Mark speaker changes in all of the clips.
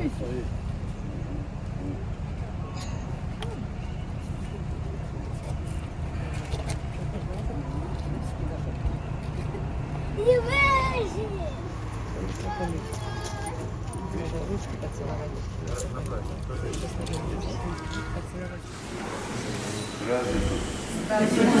Speaker 1: Не
Speaker 2: вижу. Ручки поцеловать. Здравствуйте. Здравствуйте.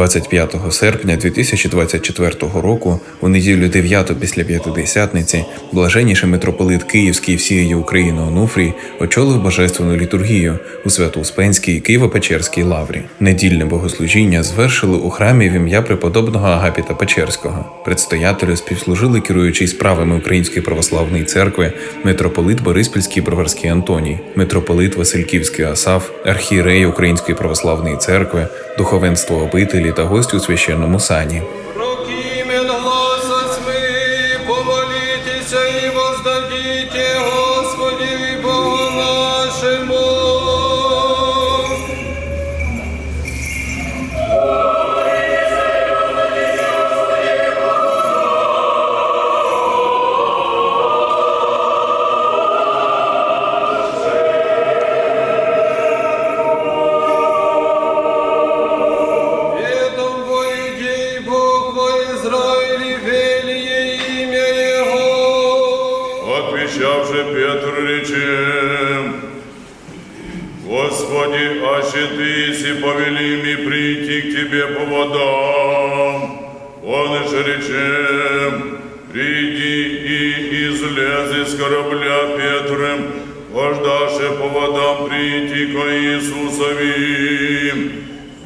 Speaker 3: 25 серпня 2024 року, у неділю 9 після П'ятидесятниці, блаженніший митрополит Київський всієї України Онуфрій очолив божественну літургію у Свято-Успенській Києво-Печерській лаврі. Недільне богослужіння звершили у храмі в ім'я преподобного Агапіта Печерського. Предстоятелю співслужили керуючий справами Української православної церкви митрополит Бориспільський Броварський Антоній, митрополит Васильківський Асаф, архієрей Української православної церкви, духовенство обителі та гості у священному сані.
Speaker 4: Прокимен гласа сми, помолитеся і воздадіть Господи
Speaker 2: Петр речем, Господи, аще Ты си повели ми прийти к Тебе по водам, он же речем, приди и излез из корабля Петром, вождаше по водам прийти ко Иисусови.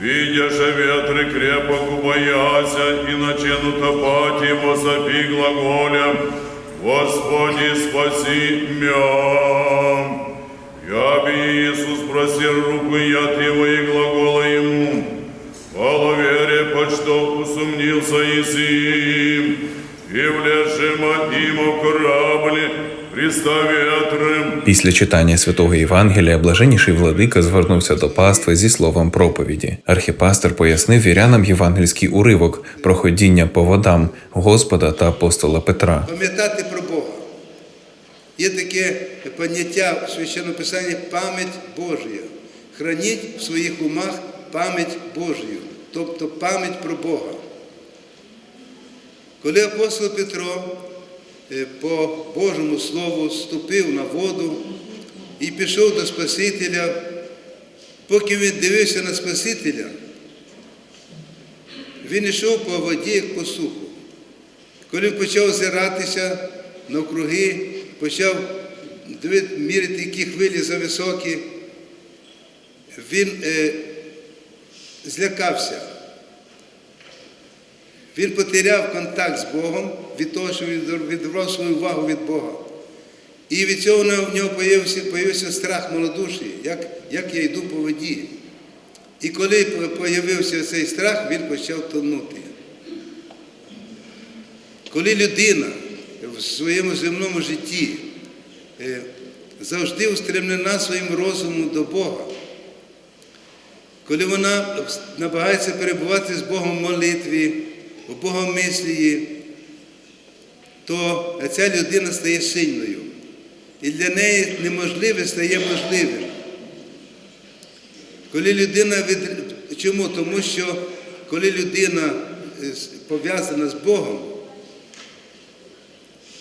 Speaker 2: Видя же ветры крепок убояся, и начену топать его запи глаголем, Господи, спаси меня. Я бы Иисус просил руку я его и глагола ему, Мало вере, почто усомнился Иисим, и влезшема ему в корабль,
Speaker 3: Після читання святого Євангелія блаженніший владика звернувся до пастви зі словом проповіді. Архіпастер пояснив вірянам євангельський уривок про ходіння по водам Господа та апостола Петра.
Speaker 5: Пам'ятати про Бога. Є таке поняття в священному писанні пам'ять Божія. Храніть в своїх умах пам'ять Божію, тобто пам'ять про Бога. Коли апостол Петро по Божому Слову ступив на воду і пішов до Спасителя, поки він дивився на Спасителя, він йшов по воді, як по суху. Коли почав озиратися навкруги, почав міряти, які хвилі зависокі, він е, злякався. Він потеряв контакт з Богом від того, що відривав свою увагу від Бога. І від цього в нього появився, появився страх малодуші, як, як я йду по воді. І коли появився цей страх, він почав тонути. Коли людина в своєму земному житті е, завжди устремлена своїм розумом до Бога, коли вона намагається перебувати з Богом в молитві, у Богомислії, то ця людина стає сильною. і для неї неможливе стає можливим. Коли людина від... Чому? Тому що коли людина е, пов'язана з Богом,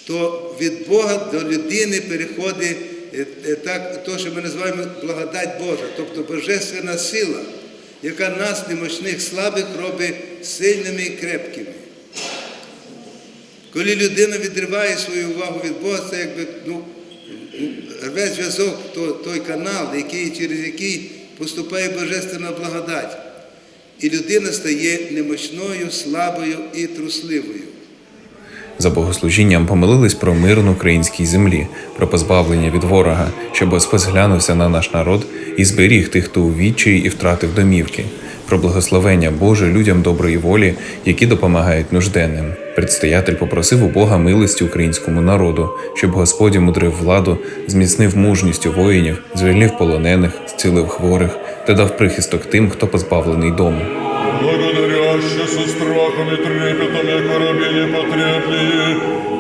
Speaker 5: то від Бога до людини переходить е, е, так, то, що ми називаємо благодать Божа, тобто божественна сила, яка нас, немощних, слабих, робить сильними і крепкими. Коли людина відриває свою увагу від Бога, це якби ну, рве зв'язок, то- той канал, який, через який поступає божественна благодать. І людина стає немощною, слабою і трусливою.
Speaker 3: За богослужінням помолились про мир на українській землі, про позбавлення від ворога, щоб Господь зглянувся на наш народ і зберіг тих, хто у відчаї і втратив домівки, про благословення Боже людям доброї волі, які допомагають нужденним. Предстоятель попросив у Бога милості українському народу, щоб Господь мудрив владу, зміцнив мужністю воїнів, звільнив полонених, зцілив хворих та дав прихисток тим, хто позбавлений дому
Speaker 2: Благодаряще со страхом и трепетом, яко раби непотребные,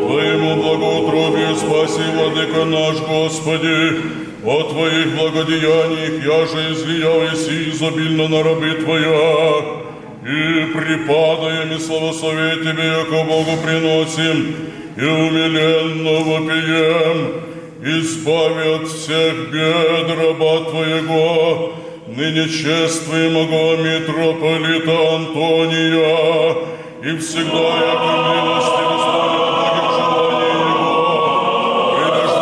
Speaker 2: Твоему благоутробию спаси, Владыка наш Господи, о Твоих благодеяниях я же излиял еси изобильно на рабы Твоя, и припадаем и славословие Тебе, яко Богу приносим, и умиленно вопием, избави от всех бед раба Твоего, ныне чествуемого митрополита Антония, и всегда, яко милости исполнил Богих желаний его, придешь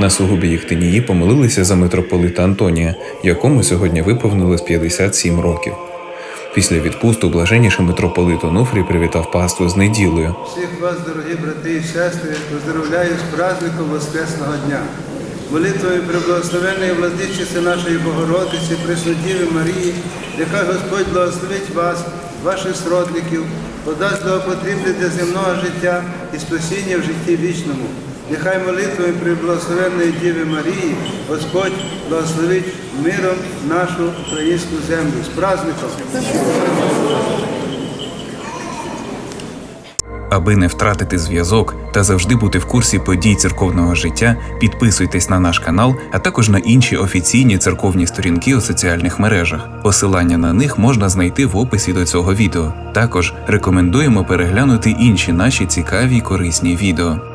Speaker 3: На сугубі Єхтинії помолилися за митрополита Антонія, якому сьогодні виповнилось 57 років. Після відпусту блаженніший митрополит Онуфрій привітав паству з неділею.
Speaker 6: Всіх вас, дорогі брати і сестри, поздравляю з праздником Воскресного дня. Молитвою преблагословенної владичиці нашої Богородиці, Преснодіви Марії, яка Господь благословить вас, ваших сродників, подасть до потрібне для земного життя і спасіння в житті вічному. Нехай молитвою преблагословенної Діви Марії Господь благословить миром нашу українську землю. З праздником!
Speaker 3: Аби не втратити зв'язок та завжди бути в курсі подій церковного життя, підписуйтесь на наш канал, а також на інші офіційні церковні сторінки у соціальних мережах. Посилання на них можна знайти в описі до цього відео. Також рекомендуємо переглянути інші наші цікаві й корисні відео.